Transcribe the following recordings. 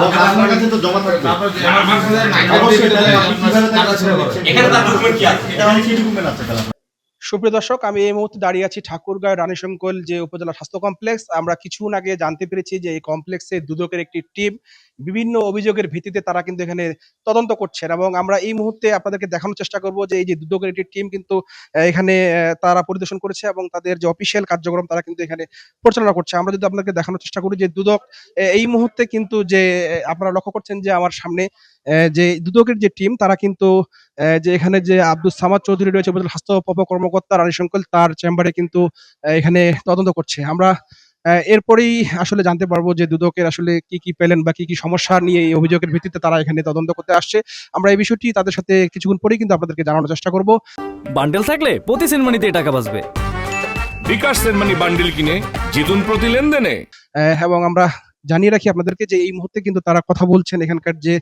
এখানে আপনার কাছে তো জমা থাকবে তার ডকুমেন্ট কি আছে? এটা অনেক আছে? সুপ্রিয় দর্শক, আমি এই মুহূর্তে দাঁড়িয়ে আছি ঠাকুরগাঁও রানীশঙ্কল যে উপজেলা স্বাস্থ্য কমপ্লেক্স। আমরা কিছুক্ষণ আগে জানতে পেরেছি যে এই কমপ্লেক্সে দুদকের একটি টিম বিভিন্ন অভিযোগের ভিত্তিতে তারা কিন্তু এখানে তদন্ত করছেন এবং আমরা এই মুহূর্তে আপনাদেরকে দেখানোর চেষ্টা করব যে এই যে দুদকের একটি টিম কিন্তু এখানে তারা পরিদর্শন করেছে এবং তাদের যে অফিসিয়াল কার্যক্রম তারা কিন্তু এখানে পরিচালনা করছে। আমরা যদি আপনাদেরকে দেখানোর চেষ্টা করি যে দুদক এই মুহূর্তে কিন্তু যে আপনারা লক্ষ্য করছেন যে আমার সামনে যে দুদকের যে টিম তারা কিন্তু আহ, যে এখানে যে আব্দুল সামাদ চৌধুরী রয়েছে উপজেলা স্বাস্থ্য কর্মকর্তা রানী শঙ্কল তার চেম্বারে কিন্তু আহ, এখানে তদন্ত করছে। আমরা আহ, এরপরেই আসলে জানতে পারব যে দুদকের আসলে কি কি পেলেন বা কি কি সমস্যা নিয়ে এই অভিযোগের ভিত্তিতে তারা এখানে তদন্ত করতে আসছে। আমরা এই বিষয়টি তাদের সাথে কিছুক্ষণ পরেই কিন্তু আপনাদেরকে জানানোর চেষ্টা করব। বান্ডেল থাকলে প্রতি সেনমানিতে টাকা বাঁচবে। বিকাশ সেনমানি বান্ডিল কিনে জিতুন প্রতি লেনদেনে। আহ, এবং আমরা জানিয়ে রাখি আপনাদেরকে যে এই মুহূর্তে কিন্তু তারা কথা বলছেন, এখানকার যে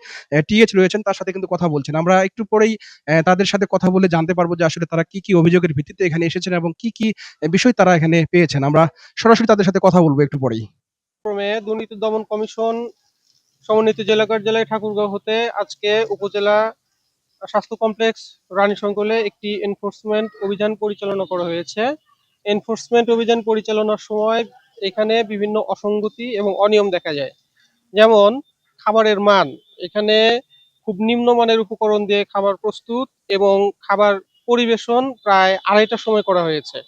টিএচ রয়েছেন তার সাথে কিন্তু কথা বলছেন। আমরা একটু পরেই তাদের সাথে কথা বলে জানতে পারব যে আসলে তারা কি কি অভিযোগের ভিত্তিতে এখানে এসেছেন এবং কি কি বিষয় তারা এখানে পেয়েছেন। আমরা সরাসরি তাদের সাথে কথা বলব একটু পরেই। ক্রমে দুর্নীতি দমন কমিশন সমন্বিত জেলা কার্যালয় ঠাকুরগাঁও হতে আজকে উপজেলা স্বাস্থ্য কমপ্লেক্স রানী সংকলে একটি এনফোর্সমেন্ট অভিযান পরিচালনা করা হয়েছে। এনফোর্সমেন্ট অভিযান পরিচালনার সময় এখানে বিভিন্ন অসঙ্গতি এবং অনিয়ম দেখা যায়। যেমন, খাবারের মান। এখানে খুব নিম্নমানের উপকরণ দিয়ে খাবার প্রস্তুত এবং খাবার পরিবেশন প্রায় আড়াইটার সময় করা হয়েছে।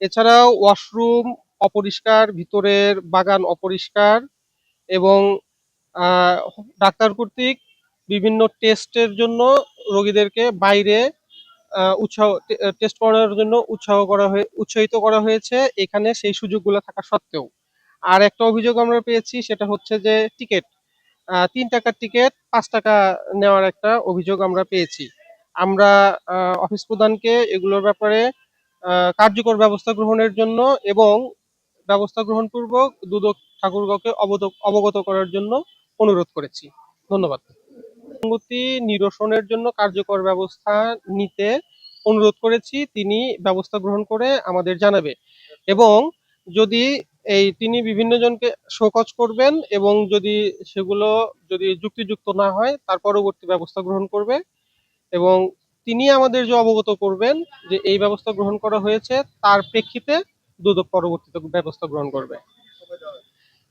এছাড়াও ওয়াশরুম অপরিষ্কার, ভিতরের বাগান অপরিষ্কার এবং ডাক্তার কর্তৃক বিভিন্ন টেস্টের জন্য রোগীদেরকে বাইরে উৎসাহ টেস্ট করানোর জন্য উৎসাহ করা হয়ে, উৎসাহিত করা হয়েছে এখানে সেই সুযোগগুলো থাকা সত্ত্বেও। আর একটা অভিযোগ আমরা পেয়েছি, সেটা হচ্ছে যে টিকিট তিন টাকার টিকিট পাঁচ টাকা নেওয়ার একটা অভিযোগ আমরা পেয়েছি। আমরা অফিস প্রধানকে এগুলোর ব্যাপারে কার্যকর ব্যবস্থা গ্রহণের জন্য এবং ব্যবস্থা গ্রহণপূর্বক দুদক ঠাকুরগাঁওকে অবগত করার জন্য অনুরোধ করেছি। ধন্যবাদ। নিরসনের জন্য কার্যকর ব্যবস্থা নিতে অনুরোধ করেছি, তিনি ব্যবস্থা গ্রহণ করে আমাদের জানাবে। এবং যদি এই তিনি বিভিন্ন জনকে শোকজ করবেন এবং যদি সেগুলো যদি যুক্তিযুক্ত না হয়, তার পরবর্তী ব্যবস্থা গ্রহণ করবে। এবং তিনি আমাদের যে অবগত করবেন যে এই ব্যবস্থা গ্রহণ করা হয়েছে, তার প্রেক্ষিতে দুদক পরবর্তীতে ব্যবস্থা গ্রহণ করবে।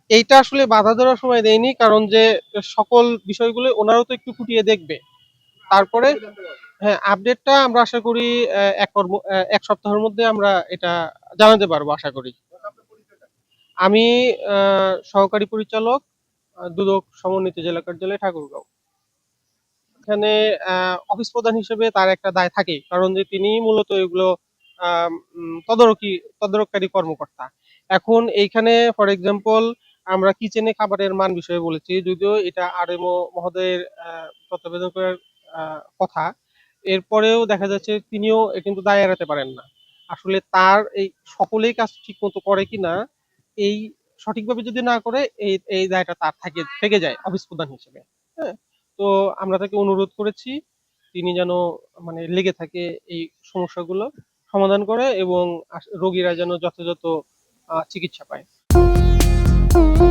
এইটা আসলে বাধা দেওয়ার সময় দেয়নি, কারণ যে সকল বিষয়গুলো ওনারও তো একটু খুঁটিয়ে দেখবে। তারপরে হ্যাঁ আপডেটটা আমরা আশা করি এক সপ্তাহের মধ্যে আমরা এটা জানাতে পারব, আশা করি। আমি সহকারী পরিচালক দুদক সমন্বিত জেলা কার্যালয়, ঠাকুরগাঁও। এখানে অফিস প্রধান হিসেবে তার একটা দায় থাকে, কারণ যে তিনি মূলত এগুলো তদারকি, তদারককারী কর্মকর্তা। এখন এইখানে ফর এক্সাম্পল আমরা কিচেনে খাবারের মান বিষয়ে বলেছি, যদিও এটা আর আরএমও মহোদয়ের তত্ত্বাবধান করার কথা। এরপরেও দেখা যাচ্ছে তিনিও কিন্তু দায় এড়াতে পারেন না। আসলে তার এই সকলেই কাজ ঠিক মতো করে কিনা, এই সঠিকভাবে যদি না করে, এই এই দায়টা তার থাকে, থেকে যায় অফিস প্রধান হিসেবে। হ্যাঁ? তো আমরা তাকে অনুরোধ করেছি, তিনি যেন মানে লেগে থাকে এই সমস্যাগুলো সমাধান করে এবং রোগীরা যেন যথাযথ চিকিৎসা পায়। Thank you.